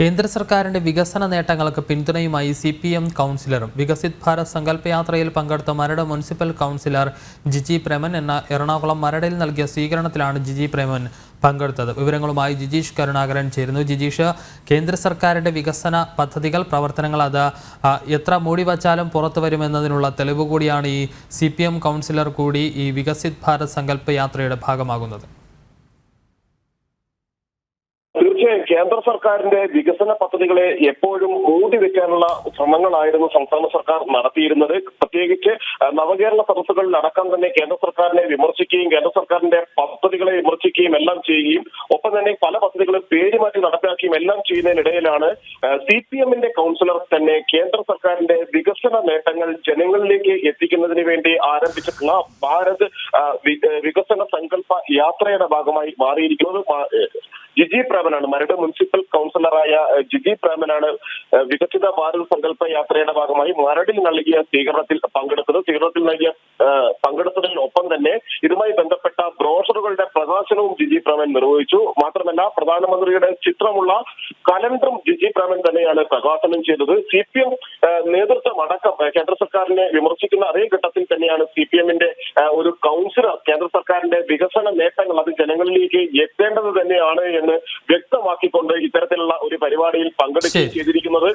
കേന്ദ്ര സർക്കാരിന്റെ വികസന നേട്ടങ്ങൾക്ക് പിന്തുണയുമായി സി പി എം കൗൺസിലറും വികസിത് ഭാരത് സങ്കല്പയാത്രയിൽ പങ്കെടുത്ത മരട് മുനിസിപ്പൽ കൗൺസിലർ ജിജി പ്രേമൻ എന്ന എറണാകുളം മരടിൽ നൽകിയ സ്വീകരണത്തിലാണ് ജിജി പ്രേമൻ പങ്കെടുത്തത്. വിവരങ്ങളുമായി ജിജീഷ് കരുണാകരൻ ചേരുന്നു. ജിജീഷ് കേന്ദ്ര സർക്കാരിന്റെ വികസന പദ്ധതികൾ പ്രവർത്തനങ്ങൾ അത് എത്ര മൂടി വച്ചാലും പുറത്തു വരുമെന്നതിനുള്ള തെളിവ് കൂടിയാണ് ഈ സി കൗൺസിലർ കൂടി ഈ വികസിത് ഭാരത് സങ്കല്പ യാത്രയുടെ ഭാഗമാകുന്നത്. തീർച്ചയായും കേന്ദ്ര സർക്കാരിന്റെ വികസന പദ്ധതികളെ എപ്പോഴും മൂടി വെക്കാനുള്ള ശ്രമങ്ങളായിരുന്നു സംസ്ഥാന സർക്കാർ നടത്തിയിരുന്നത്. പ്രത്യേകിച്ച് നവകേരള സദസ്സുകളിൽ അടക്കം തന്നെ കേന്ദ്ര സർക്കാരിനെ വിമർശിക്കുകയും കേന്ദ്ര സർക്കാരിന്റെ പദ്ധതികളെ വിമർശിക്കുകയും എല്ലാം ചെയ്യുകയും ഒപ്പം തന്നെ പല പദ്ധതികളും പേര് മാറ്റി നടപ്പാക്കുകയും എല്ലാം ചെയ്യുന്നതിനിടയിലാണ് സി പി എമ്മിന്റെ കൗൺസിലർ തന്നെ കേന്ദ്ര സർക്കാരിന്റെ വികസന നേട്ടങ്ങൾ ജനങ്ങളിലേക്ക് എത്തിക്കുന്നതിന് വേണ്ടി ആരംഭിച്ചിട്ടുള്ള ഭാരത് വികസന സങ്കല്പ യാത്രയുടെ ഭാഗമായി മാറിയിരിക്കുന്നത്. ജിജി പ്രേമനാണ്. മരട് മുനിസിപ്പൽ കൗൺസിലറായ ജിജി പ്രേമനാണ്. വികസിത ഭാരത് സങ്കല്പ യാത്രയുടെ ഭാഗമായി മരടിൽ നൽകിയ സ്വീകരണത്തിൽ പങ്കെടുത്തത്. സ്വീകരണത്തിൽ നൽകിയ പങ്കെടുത്തതിനൊപ്പം തന്നെ ഇതുമായി ബന്ധപ്പെട്ട ബ്രോഷറുകളുടെ പ്രകാശനവും ജിജി പ്രേമൻ നിർവഹിച്ചു. മാത്രമല്ല പ്രധാനമന്ത്രിയുടെ ചിത്രമുള്ള കലണ്ടറും ജിജി പ്രേമൻ തന്നെയാണ് പ്രകാശനം ചെയ്തത്. സി പി എം നേതൃത്വം അടക്കം കേന്ദ്ര സർക്കാരിനെ വിമർശിക്കുന്ന അതേ ഘട്ടത്തിൽ തന്നെയാണ് സി പി എമ്മിന്റെ ഒരു കൗൺസിലർ കേന്ദ്ര സർക്കാരിന്റെ വികസന നേട്ടങ്ങൾ അത് ജനങ്ങളിലേക്ക് എത്തേണ്ടത് തന്നെയാണ് എന്ന് വ്യക്തമാക്കിക്കൊണ്ട് ഇത്തരത്തിലുള്ള ഒരു പരിപാടിയിൽ പങ്കെടുക്കുകയും. ചെയ്തിരിക്കുന്നത്.